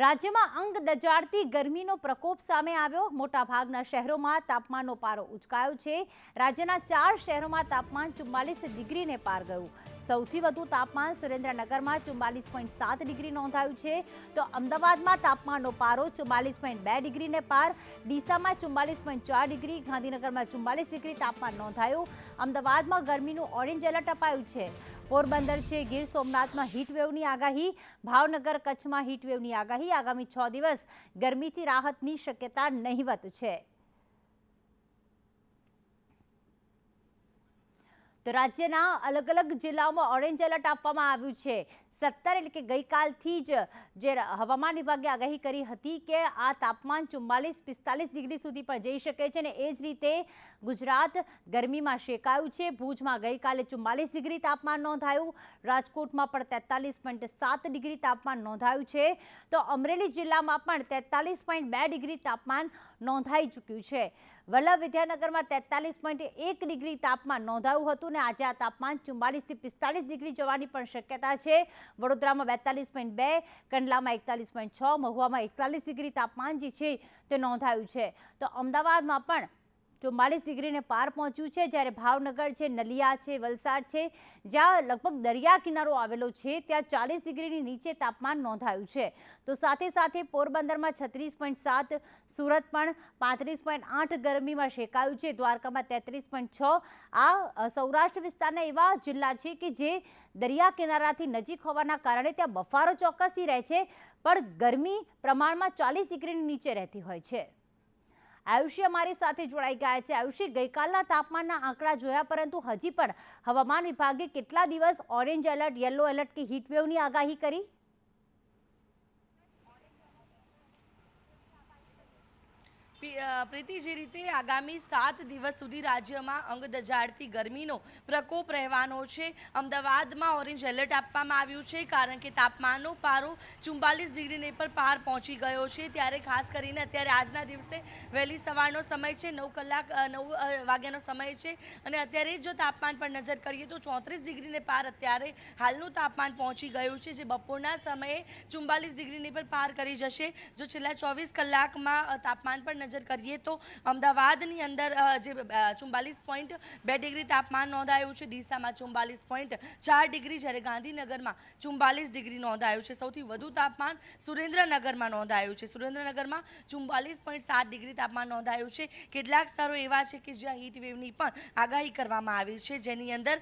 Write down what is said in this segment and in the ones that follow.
રાજ્યમાં અંગ દજાડતી ગરમીનો પ્રકોપ સામે આવ્યો. મોટાભાગના શહેરોમાં તાપમાનનો પારો ઉચકાયો છે. રાજ્યના ચાર શહેરોમાં તાપમાન ચુમ્માલીસ ડિગ્રીને પાર ગયું. સૌથી વધુ તાપમાન સુરેન્દ્રનગરમાં ચુમ્માલીસ પોઈન્ટ સાત ડિગ્રી નોંધાયું છે. તો અમદાવાદમાં તાપમાનનો પારો ચુમ્માલીસ પોઈન્ટ બે ડિગ્રીને પાર. ડીસામાં ચુમ્માલીસ પોઈન્ટ ચાર ડિગ્રી, ગાંધીનગરમાં ચુમ્માલીસ ડિગ્રી તાપમાન નોંધાયું. અમદાવાદમાં ગરમીનું ઓરેન્જ એલર્ટ અપાયું છે. પોરબંદર છે, ગીર સોમનાથમાં હીટવેવની આગાહી. ભાવનગર કચ્છમાં હીટવેવની આગાહી. આગામી છ દિવસ ગરમીથી રાહતની શક્યતા નહીવત છે. તો રાજ્યના અલગ અલગ જિલ્લાઓમાં ઓરેન્જ એલર્ટ આપવામાં આવ્યું છે. સત્તર એટલે કે ગઈકાલથી જ જે હવામાન વિભાગે આગાહી કરી હતી કે આ તાપમાન ચુમ્માલીસ પિસ્તાલીસ ડિગ્રી સુધી પણ જઈ શકે છે અને એ જ રીતે ગુજરાત ગરમીમાં શેકાયું છે. ભુજમાં ગઈકાલે ચુમ્માલીસ ડિગ્રી તાપમાન નોંધાયું. રાજકોટમાં પણ તેતાલીસ પોઈન્ટ સાત ડિગ્રી તાપમાન નોંધાયું છે. તો અમરેલી જિલ્લામાં પણ તેતાલીસ પોઈન્ટ બે ડિગ્રી તાપમાન નોંધાઈ ચૂક્યું છે. વલ્લભ વિદ્યાનગરમાં તેતાલીસ પોઈન્ટ એક ડિગ્રી તાપમાન નોંધાયું હતું ને આજે આ તાપમાન ચુમ્માલીસથી પિસ્તાલીસ ડિગ્રી જવાની પણ શક્યતા છે. વડોદરામાં બેતાલીસ પોઈન્ટ બે, કંડલામાં એકતાલીસ પોઈન્ટ છ, મહુવામાં એકતાલીસ ડિગ્રી તાપમાન જે છે તે નોંધાયું છે. તો અમદાવાદમાં પણ ચુમ્માલીસ ડિગ્રીને પાર પહોંચ્યું છે, જ્યારે ભાવનગર છે, નલિયા છે, વલસાડ છે, જ્યાં લગભગ દરિયા કિનારો આવેલો છે, ત્યાં ચાલીસ ડિગ્રીની નીચે તાપમાન નોંધાયું છે. તો સાથે સાથે પોરબંદરમાં છત્રીસ પોઈન્ટ સાત, સુરત પણ પાંત્રીસ પોઈન્ટ આઠ ગરમીમાં શેકાયું છે. દ્વારકામાં તેત્રીસ પોઈન્ટ છ. આ સૌરાષ્ટ્ર વિસ્તારના એવા જિલ્લા છે કે જે દરિયા કિનારાથી નજીક હોવાના કારણે ત્યાં બફારો ચોક્કસથી રહે છે, પણ ગરમી પ્રમાણમાં ચાલીસ ડિગ્રીની નીચે રહેતી હોય છે. આયુષી અમારી સાથે જોડાઈ ગયા છે. આયુષી, ગઈકાલના તાપમાનના આંકડા જોયા, પરંતુ હજી પણ હવામાન વિભાગે કેટલા દિવસ ઓરેન્જ એલર્ટ, યલો એલર્ટ કે હીટવેવની આગાહી કરી? પ્રીતિ જે રીતે આગામી સાત દિવસ સુધી રાજ્યમાં અંગ દજાડતી ગરમીનો પ્રકોપ રહેવાનો છે, અમદાવાદમાં ઓરેન્જ એલર્ટ આપવામાં આવ્યું છે, કારણ કે તાપમાનનો પારો ચુમ્બાલીસ ડિગ્રીને પર પાર પહોંચી ગયો છે. ત્યારે ખાસ કરીને અત્યારે આજના દિવસે વહેલી સવારનો સમય છે, નવ કલાક નવ વાગ્યાનો સમય છે. અને અત્યારે જો તાપમાન પર નજર કરીએ તો ચોત્રીસ ડિગ્રીને પાર અત્યારે હાલનું તાપમાન પહોંચી ગયું છે, જે બપોરના સમયે ચુમ્બાલીસ ડિગ્રીની પર પાર કરી જશે. જો છેલ્લા ચોવીસ કલાકમાં તાપમાન પર નજર કરીએ તો અમદાવાદની અંદર જે ચુમ્બાલીસ પોઈન્ટ બે ડિગ્રી તાપમાન નોંધાયું છે, ડીસામાં ચુમ્બાલીસ પોઈન્ટ ચાર ડિગ્રી, જ્યારે ગાંધીનગરમાં ચુમ્બાલીસ ડિગ્રી નોંધાયું છે. સૌથી વધુ તાપમાન સુરેન્દ્રનગરમાં નોંધાયું છે. સુરેન્દ્રનગરમાં ચુમ્બાલીસ પોઈન્ટ સાત ડિગ્રી તાપમાન નોંધાયું છે. કેટલાક સ્થળો એવા છે કે જ્યાં હીટ વેવની પણ આગાહી કરવામાં આવી છે. જેની અંદર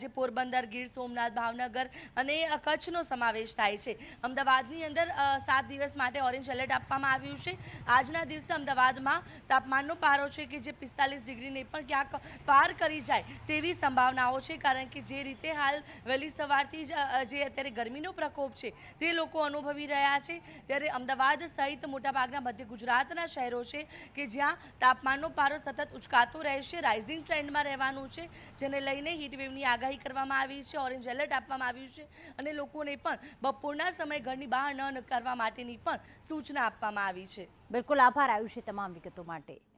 જે પોરબંદર, ગીર સોમનાથ, ભાવનગર અને કચ્છનો સમાવેશ થાય છે. અમદાવાદની અંદર સાત દિવસ માટે ઓરેન્જ એલર્ટ આપવામાં આવ્યું છે. આજના દિવસે અમદાવાદમાં તાપમાનનો પારો છે કે જે પિસ્તાલીસ ડિગ્રીને પણ ક્યાંક પાર કરી જાય તેવી સંભાવનાઓ છે, કારણ કે જે રીતે હાલ વહેલી સવારથી જ જે અત્યારે ગરમીનો પ્રકોપ છે તે લોકો અનુભવી રહ્યા છે. ત્યારે અમદાવાદ સહિત મોટાભાગના મધ્ય ગુજરાતના શહેરો છે કે જ્યાં તાપમાનનો પારો સતત ઉચકાતો રહેશે રાઇઝિંગ ટ્રેન્ડમાં રહેવાનું છે, જેને લઈને હીટવેવની આગાહી કરવામાં આવી છે ઓરેન્જ એલર્ટ આપવામાં આવ્યું છે અને લોકોને પણ બપોરના સમયે ઘરની બહાર ન નીકળવા માટેની પણ સૂચના આપવામાં આવી છે. બિલકુલ આભાર, આયુષી તમામ વિગતો માટે.